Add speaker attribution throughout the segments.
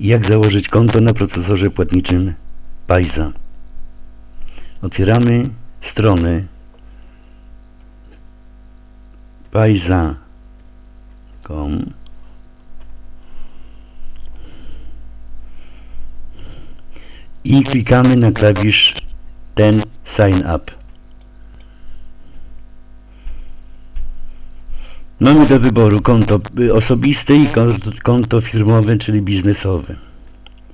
Speaker 1: Jak założyć konto na procesorze płatniczym Payza. Otwieramy stronę payza.com i klikamy na klawisz ten sign up. Mamy do wyboru konto y, osobiste i konto, konto firmowe, czyli biznesowe.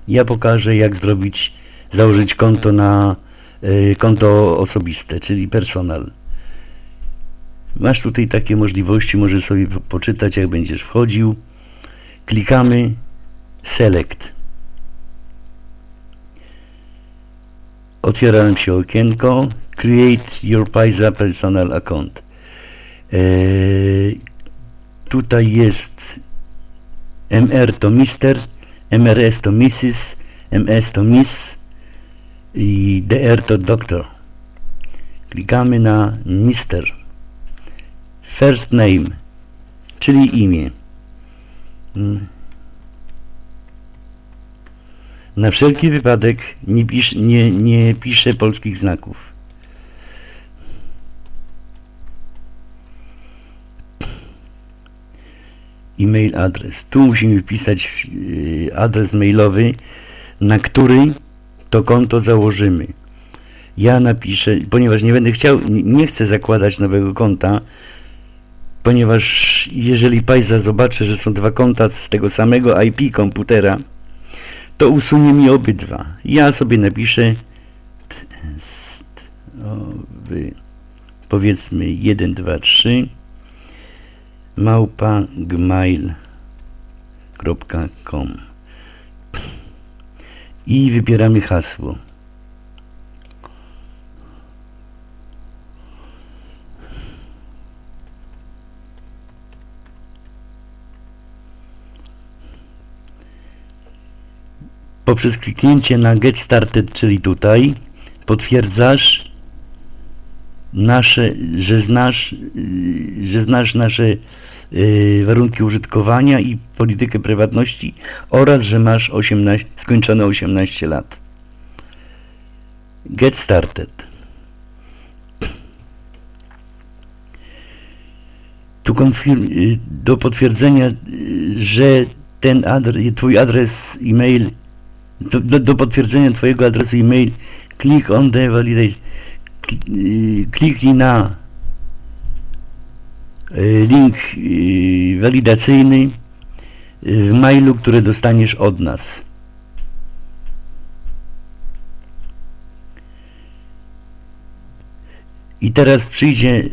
Speaker 1: Ja pokażę jak zrobić, założyć konto na y, konto osobiste, czyli personal. Masz tutaj takie możliwości, możesz sobie po- poczytać jak będziesz wchodził. Klikamy select. Otwiera nam się okienko Create your Payza personal account. Eee, tutaj jest MR to Mister, MRS to Mrs, MS to Miss i DR to Doctor. Klikamy na Mister. First name, czyli imię. Mm. Na wszelki wypadek nie, pisz, nie, nie piszę polskich znaków. E-mail adres. Tu musimy wpisać y, adres mailowy, na który to konto założymy. Ja napiszę, ponieważ nie będę chciał, nie- chcę zakładać nowego konta, ponieważ jeżeli Pajza zobaczy, że są dwa konta z tego samego IP komputera, to usunie mi obydwa. Ja sobie napiszę testowy, powiedzmy 1, 2, 3 małpa gmail.com i wybieramy hasło. Poprzez kliknięcie na Get Started, czyli tutaj, potwierdzasz nasze, że znasz, że znasz nasze yy, warunki użytkowania i politykę prywatności oraz, że masz 18, skończone 18 lat. Get Started. Tu konfirm, yy, do potwierdzenia, yy, że ten adres, twój adres e-mail, do, do, do potwierdzenia twojego adresu e-mail, click on the validation y, kliknij na y, link y, walidacyjny w mailu, który dostaniesz od nas. I teraz przyjdzie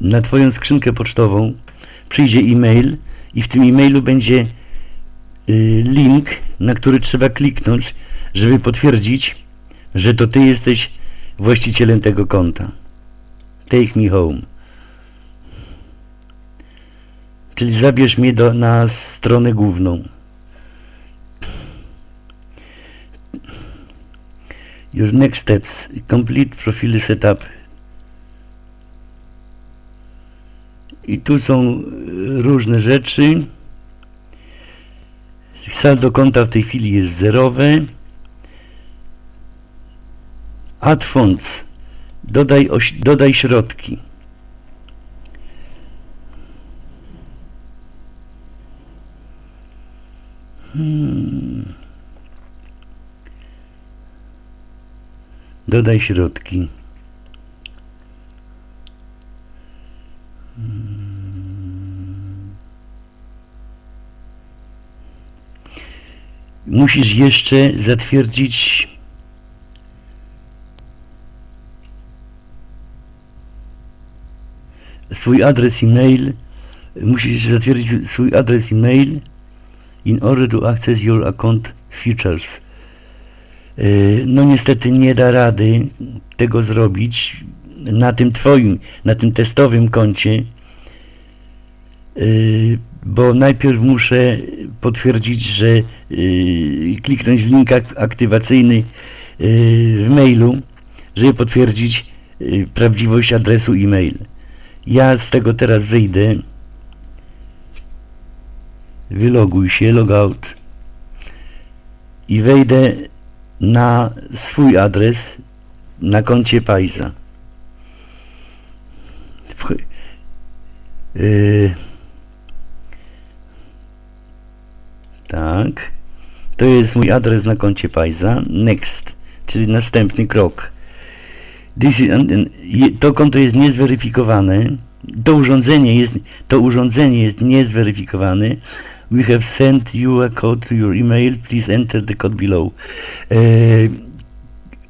Speaker 1: na Twoją skrzynkę pocztową, przyjdzie e-mail i w tym e-mailu będzie y, link, na który trzeba kliknąć, żeby potwierdzić, że to ty jesteś właścicielem tego konta. Take me home. Czyli zabierz mnie do, na stronę główną. Your next steps. Complete profile setup. I tu są e, różne rzeczy. Saldo konta w tej chwili jest zerowe. Funds. Dodaj, dodaj środki. Hmm. Dodaj środki. Hmm. Musisz jeszcze zatwierdzić swój adres e-mail, musisz zatwierdzić swój adres e-mail in order to access your account features. Yy, No niestety nie da rady tego zrobić na tym twoim, na tym testowym koncie, yy, bo najpierw muszę potwierdzić, że yy, kliknąć w link ak- aktywacyjny w mailu, żeby potwierdzić prawdziwość adresu e-mail. Ja z tego teraz wyjdę wyloguj się, logout i wejdę na swój adres na koncie Pajza. Yy, tak. To jest mój adres na koncie Pajza. Next, czyli następny krok. To konto jest niezweryfikowane. To urządzenie jest, to urządzenie jest niezweryfikowane. We have sent you a code to your email. Please enter the code below. E,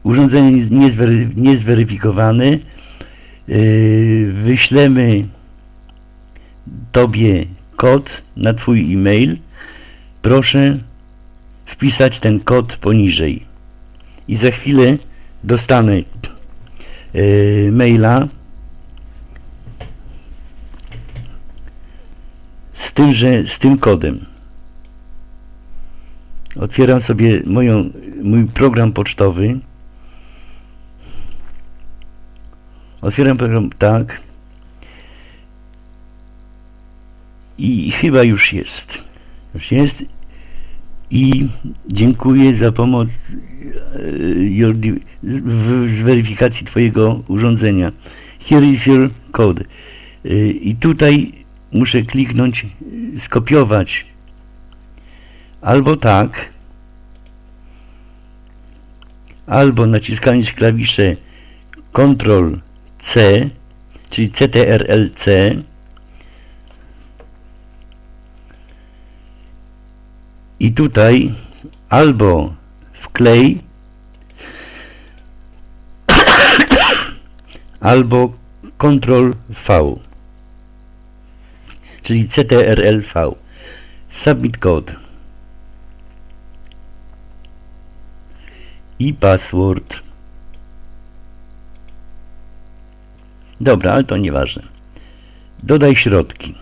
Speaker 1: urządzenie jest niezwery, niezweryfikowane. E, wyślemy tobie kod na twój e-mail. Proszę wpisać ten kod poniżej. I za chwilę dostanę maila z tym, że z tym kodem. Otwieram sobie moją, mój program pocztowy. Otwieram program tak. I chyba już jest. Już jest. I dziękuję za pomoc e, w, z weryfikacji Twojego urządzenia. Here is your code. E, I tutaj muszę kliknąć e, skopiować. Albo tak, albo naciskając klawisze Ctrl C, czyli CTRL-C, i tutaj albo wklej, albo Ctrl V, czyli CTRL V. Submit code. I password. Dobra, ale to nieważne. Dodaj środki.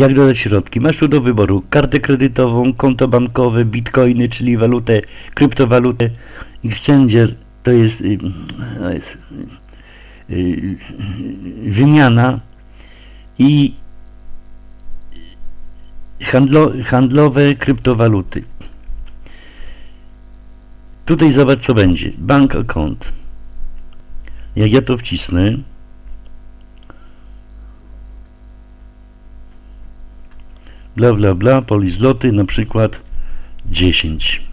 Speaker 1: Jak dodać środki? Masz tu do wyboru kartę kredytową, konto bankowe, bitcoiny, czyli walutę, kryptowalutę. Exchanger to jest, y, to jest y, y, wymiana i handlo, handlowe kryptowaluty. Tutaj zobacz co będzie. Bank account. Jak ja to wcisnę, bla bla bla, polizloty na przykład 10.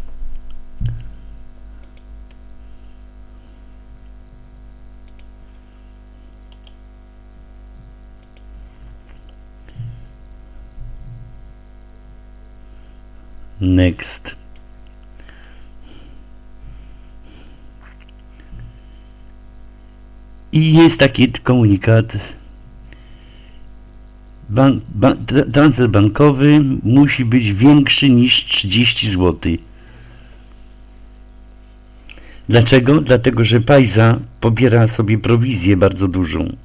Speaker 1: Next. I jest taki komunikat. Ban, tra- transfer bankowy musi być większy niż 30 zł. Dlaczego? Dlatego, że Pajza pobiera sobie prowizję bardzo dużą.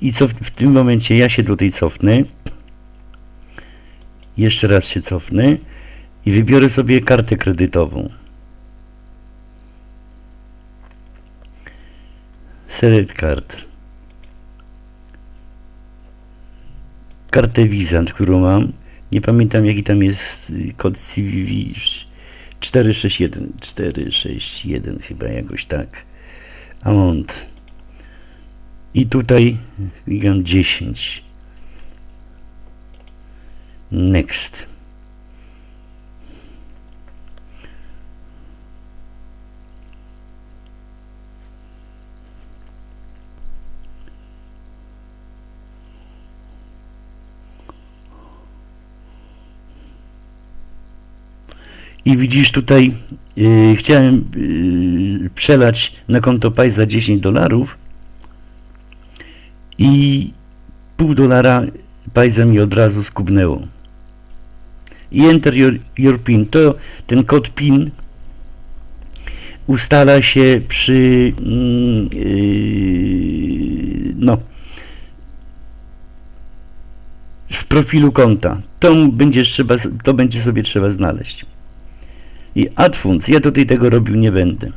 Speaker 1: I co w tym momencie ja się tutaj cofnę. Jeszcze raz się cofnę i wybiorę sobie kartę kredytową. Select card. Kartę Visa, którą mam. Nie pamiętam jaki tam jest kod CVV. 461. 461 chyba jakoś tak. Amount. I tutaj klikam 10. Next. I widzisz tutaj, yy, chciałem yy, przelać na konto Paj za 10 dolarów i pół dolara Pajza mi od razu skubnęło. I enter your, your PIN. To ten kod PIN ustala się przy mm, yy, no w profilu konta. To będziesz trzeba, to będzie sobie trzeba znaleźć i ad func. Ja tutaj tego robił nie będę.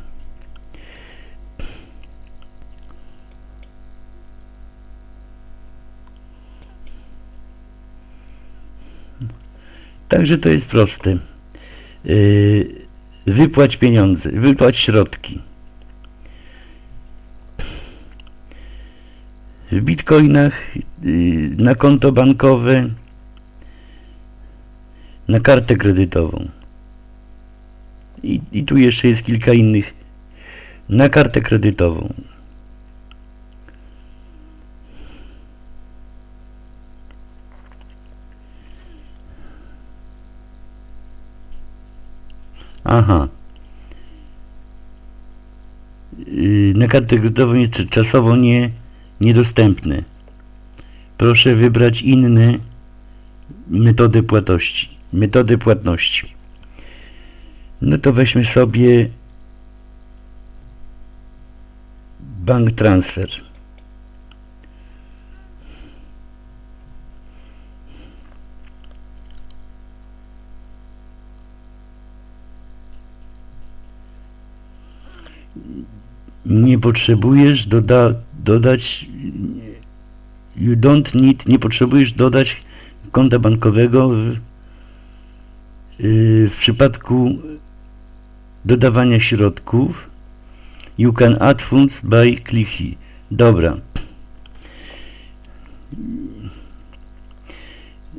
Speaker 1: Także to jest proste. Yy, wypłać pieniądze, wypłać środki. W bitcoinach, yy, na konto bankowe, na kartę kredytową. I, I tu jeszcze jest kilka innych. Na kartę kredytową. Aha. Yy, Na kartę kredytową jest cza- czasowo nie, niedostępne. Proszę wybrać inne metody płatności. Metody płatności. No to weźmy sobie bank transfer. Nie potrzebujesz doda dodać you don't need, nie potrzebujesz dodać konta bankowego w, yy, w przypadku dodawania środków you can add funds by clicking. Dobra.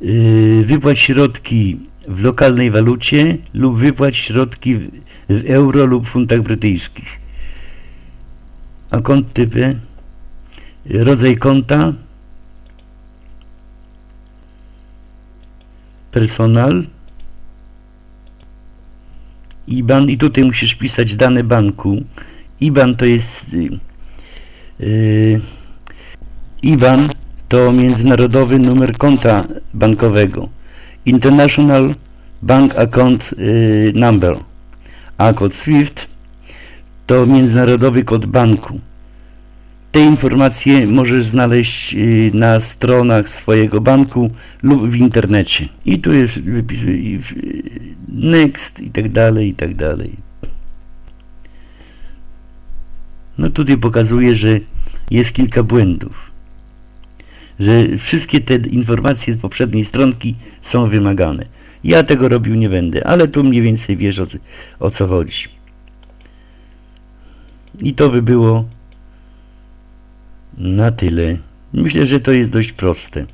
Speaker 1: Yy, wypłać środki w lokalnej walucie lub wypłać środki w, w euro lub funtach brytyjskich. A kont typy? Rodzaj konta? Personal? IBAN i tutaj musisz pisać dane banku. IBAN to jest y, y, IBAN to międzynarodowy numer konta bankowego. International Bank Account y, Number. A kod SWIFT to międzynarodowy kod banku. Te informacje możesz znaleźć y, na stronach swojego banku lub w internecie. I tu jest y, next i tak dalej, i tak dalej. No tutaj pokazuje, że jest kilka błędów. Że wszystkie te informacje z poprzedniej stronki są wymagane. Ja tego robił nie będę, ale tu mniej więcej wiesz o co chodzi. I to by było na tyle. Myślę, że to jest dość proste.